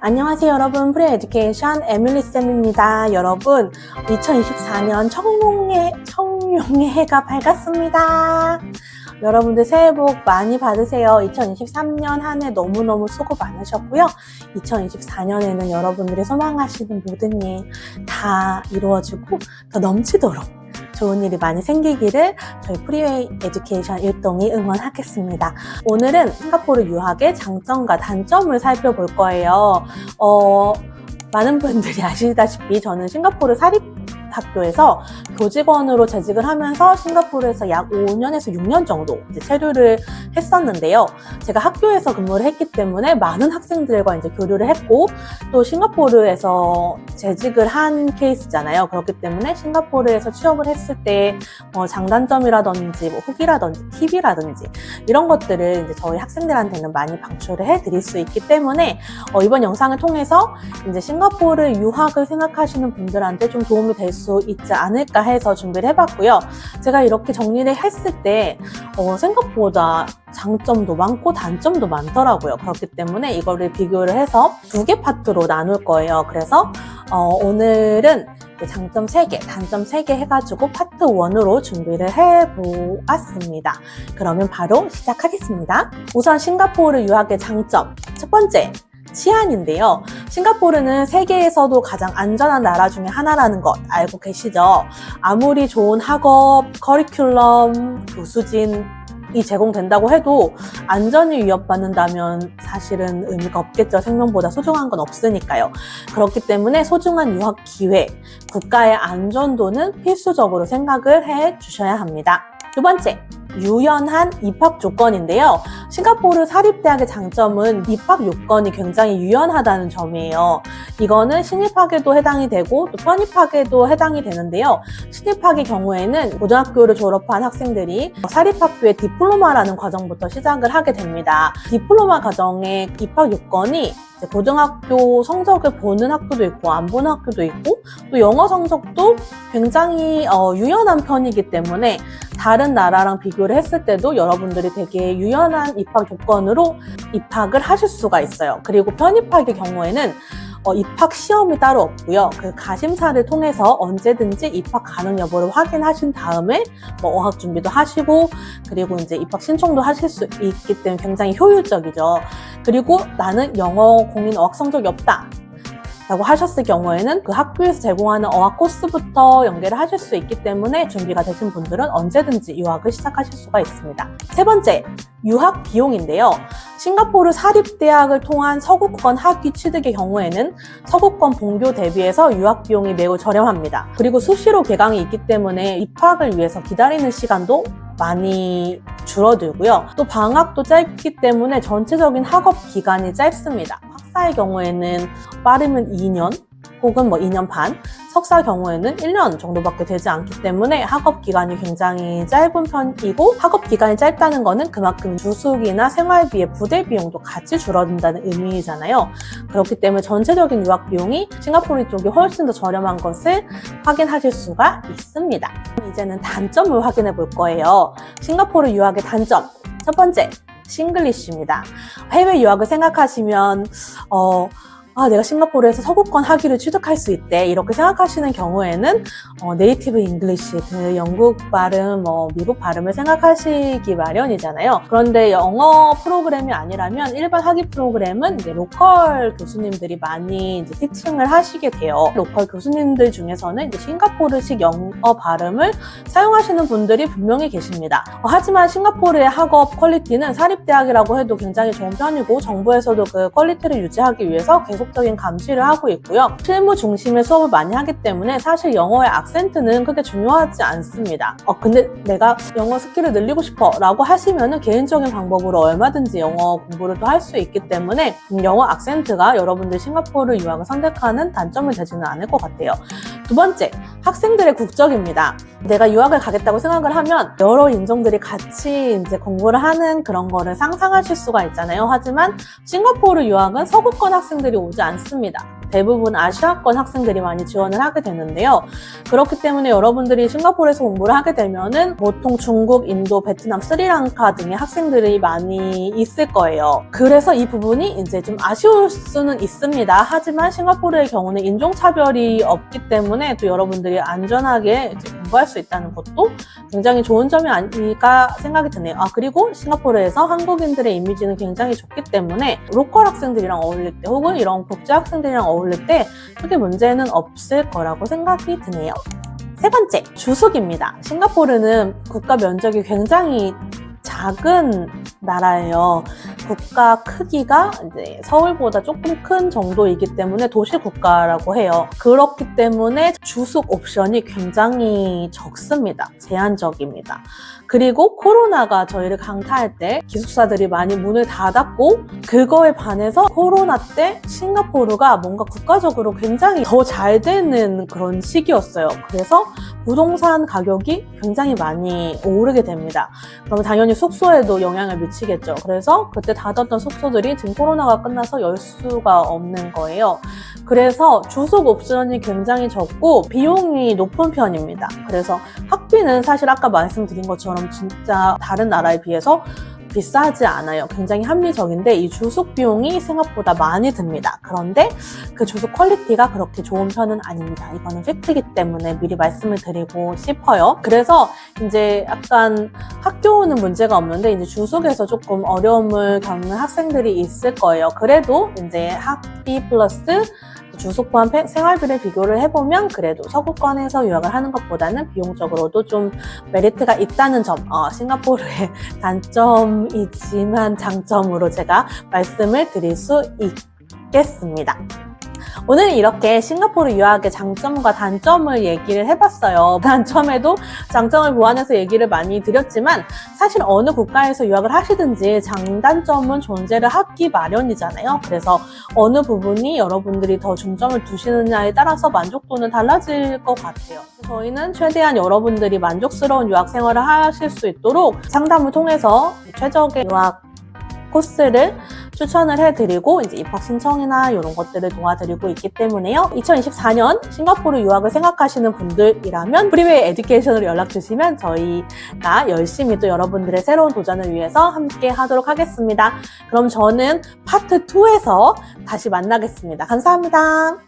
안녕하세요 여러분. 프리 에듀케이션 에밀리 쌤입니다. 여러분 2024년 청룡의 청룡의 해가 밝았습니다. 여러분들 새해 복 많이 받으세요. 2023년 한 해 너무너무 수고 많으셨고요. 2024년에는 여러분들이 소망하시는 모든 일 다 이루어지고 더 넘치도록 좋은 일이 많이 생기기를 저희 프리웨이 에듀케이션 일동이 응원하겠습니다. 오늘은 싱가포르 유학의 장점과 단점을 살펴볼 거예요. 어, 많은 분들이 아시다시피 저는 싱가포르 사립 학교에서 교직원으로 재직을 하면서 싱가포르에서 약 5년에서 6년 정도 이제 체류를 했었는데요. 제가 학교에서 근무를 했기 때문에 많은 학생들과 이제 교류를 했고 또 싱가포르에서 재직을 한 케이스잖아요. 그렇기 때문에 싱가포르에서 취업을 했을 때뭐 장단점이라든지 뭐 후기라든지 팁이라든지 이런 것들을 이제 저희 학생들한테는 많이 방출을 해드릴 수 있기 때문에 어, 이번 영상을 통해서 이제 싱가포르 유학을 생각하시는 분들한테 좀 도움이 될수 있지 않을까 해서 준비를 해봤고요. 제가 이렇게 정리를 했을 때 어, 생각보다 장점도 많고 단점도 많더라고요. 그렇기 때문에 이거를 비교를 해서 두 개 파트로 나눌 거예요. 그래서 어, 오늘은 장점 3개, 단점 3개 해가지고 파트 1으로 준비를 해보았습니다. 그러면 바로 시작하겠습니다. 우선 싱가포르 유학의 장점. 첫 번째, 치안인데요. 싱가포르는 세계에서도 가장 안전한 나라 중에 하나라는 것 알고 계시죠? 아무리 좋은 학업, 커리큘럼, 교수진, 이 제공된다고 해도 안전이 위협받는다면 사실은 의미가 없겠죠. 생명보다 소중한 건 없으니까요. 그렇기 때문에 소중한 유학 기회, 국가의 안전도는 필수적으로 생각을 해 주셔야 합니다. 두 번째, 유연한 입학 조건인데요. 싱가포르 사립대학의 장점은 입학 요건이 굉장히 유연하다는 점이에요. 이거는 신입학에도 해당이 되고 또 편입학에도 해당이 되는데요. 신입학의 경우에는 고등학교를 졸업한 학생들이 사립학교의 디플로마라는 과정부터 시작을 하게 됩니다. 디플로마 과정의 입학 요건이 고등학교 성적을 보는 학교도 있고 안 보는 학교도 있고 또 영어 성적도 굉장히 어, 유연한 편이기 때문에 다른 나라랑 비교를 했을 때도 여러분들이 되게 유연한 입학 조건으로 입학을 하실 수가 있어요. 그리고 편입학의 경우에는 어, 입학 시험이 따로 없고요. 그 가심사를 통해서 언제든지 입학 가능 여부를 확인하신 다음에 뭐 어학 준비도 하시고 그리고 이제 입학 신청도 하실 수 있기 때문에 굉장히 효율적이죠. 그리고 나는 영어 공인 어학 성적이 없다. 라고 하셨을 경우에는 그 학교에서 제공하는 어학 코스부터 연계를 하실 수 있기 때문에 준비가 되신 분들은 언제든지 유학을 시작하실 수가 있습니다. 세 번째, 유학 비용인데요. 싱가포르 사립대학을 통한 서구권 학위 취득의 경우에는 서구권 본교 대비해서 유학 비용이 매우 저렴합니다. 그리고 수시로 개강이 있기 때문에 입학을 위해서 기다리는 시간도 많이 줄어들고요. 또 방학도 짧기 때문에 전체적인 학업 기간이 짧습니다. 학사의 경우에는 빠르면 2년 혹은 뭐 2년 반, 석사 경우에는 1년 정도밖에 되지 않기 때문에 학업 기간이 굉장히 짧은 편이고 학업 기간이 짧다는 거는 그만큼 주숙이나 생활비의 부대 비용도 같이 줄어든다는 의미잖아요. 그렇기 때문에 전체적인 유학 비용이 싱가포르 쪽이 훨씬 더 저렴한 것을 확인하실 수가 있습니다. 이제는 단점을 확인해 볼 거예요. 싱가포르 유학의 단점. 첫 번째, 싱글리쉬입니다. 해외 유학을 생각하시면 어, 아, 내가 싱가포르에서 서구권 학위를 취득할 수 있대. 이렇게 생각하시는 경우에는 어, 네이티브 잉글리시, 그 영국 발음, 뭐 미국 발음을 생각하시기 마련이잖아요. 그런데 영어 프로그램이 아니라면 일반 학위 프로그램은 이제 로컬 교수님들이 많이 이제 티칭을 하시게 돼요. 로컬 교수님들 중에서는 이제 싱가포르식 영어 발음을 사용하시는 분들이 분명히 계십니다. 어, 하지만 싱가포르의 학업 퀄리티는 사립대학이라고 해도 굉장히 좋은 편이고 정부에서도 그 퀄리티를 유지하기 위해서 계속 계속적인 감시를 하고 있고요. 실무 중심의 수업을 많이 하기 때문에 사실 영어의 악센트는 크게 중요하지 않습니다. 어, 근데 내가 영어 스킬을 늘리고 싶어 라고 하시면은 개인적인 방법으로 얼마든지 영어 공부를 또할수 있기 때문에 영어 악센트가 여러분들 싱가포르 유학을 선택하는 단점이 되지는 않을 것 같아요. 두 번째, 학생들의 국적입니다. 내가 유학을 가겠다고 생각을 하면 여러 인종들이 같이 이제 공부를 하는 그런 거를 상상하실 수가 있잖아요. 하지만 싱가포르 유학은 서구권 학생들이 오지 않습니다. 대부분 아시아권 학생들이 많이 지원을 하게 되는데요. 그렇기 때문에 여러분들이 싱가포르에서 공부를 하게 되면은 보통 중국, 인도, 베트남, 스리랑카 등의 학생들이 많이 있을 거예요. 그래서 이 부분이 이제 좀 아쉬울 수는 있습니다. 하지만 싱가포르의 경우는 인종차별이 없기 때문에 또 여러분들이 안전하게 공부할 수 있다는 것도 굉장히 좋은 점이 아닐까 생각이 드네요. 아, 그리고 싱가포르에서 한국인들의 이미지는 굉장히 좋기 때문에 로컬 학생들이랑 어울릴 때 혹은 이런 국제 학생들이랑 어울릴 때 크게 문제는 없을 거라고 생각이 드네요. 세 번째, 주숙입니다. 싱가포르는 국가 면적이 굉장히 작은 나라예요. 국가 크기가 이제 서울보다 조금 큰 정도이기 때문에 도시 국가라고 해요. 그렇기 때문에 주숙 옵션이 굉장히 적습니다. 제한적입니다. 그리고 코로나가 저희를 강타할 때 기숙사들이 많이 문을 닫았고 그거에 반해서 코로나 때 싱가포르가 뭔가 국가적으로 굉장히 더 잘 되는 그런 시기였어요. 그래서 부동산 가격이 굉장히 많이 오르게 됩니다. 그럼 당연히 숙소에도 영향을 미치겠죠. 그래서 그때 닫았던 숙소들이 지금 코로나가 끝나서 열 수가 없는 거예요. 그래서 주속 옵션이 굉장히 적고 비용이 높은 편입니다. 그래서 학비는 사실 아까 말씀드린 것처럼 진짜 다른 나라에 비해서 비싸지 않아요. 굉장히 합리적인데 이 주속 비용이 생각보다 많이 듭니다. 그런데 그 주속 퀄리티가 그렇게 좋은 편은 아닙니다. 이거는 팩트이기 때문에 미리 말씀을 드리고 싶어요. 그래서 이제 약간 학교는 문제가 없는데 이제 주속에서 조금 어려움을 겪는 학생들이 있을 거예요. 그래도 이제 학비 플러스 주속 포함 생활비를 비교를 해보면 그래도 서구권에서 유학을 하는 것보다는 비용적으로도 좀 메리트가 있다는 점, 어, 싱가포르의 단점이지만 장점으로 제가 말씀을 드릴 수 있겠습니다. 오늘 이렇게 싱가포르 유학의 장점과 단점을 얘기를 해봤어요. 단점에도 장점을 보완해서 얘기를 많이 드렸지만 사실 어느 국가에서 유학을 하시든지 장단점은 존재를 하기 마련이잖아요. 그래서 어느 부분이 여러분들이 더 중점을 두시느냐에 따라서 만족도는 달라질 것 같아요. 저희는 최대한 여러분들이 만족스러운 유학 생활을 하실 수 있도록 상담을 통해서 최적의 유학 코스를 추천을 해드리고 이제 입학 신청이나 이런 것들을 도와드리고 있기 때문에요. 2024년 싱가포르 유학을 생각하시는 분들이라면 프리웨이 에듀케이션으로 연락 주시면 저희가 열심히 또 여러분들의 새로운 도전을 위해서 함께 하도록 하겠습니다. 그럼 저는 파트 2에서 다시 만나겠습니다. 감사합니다.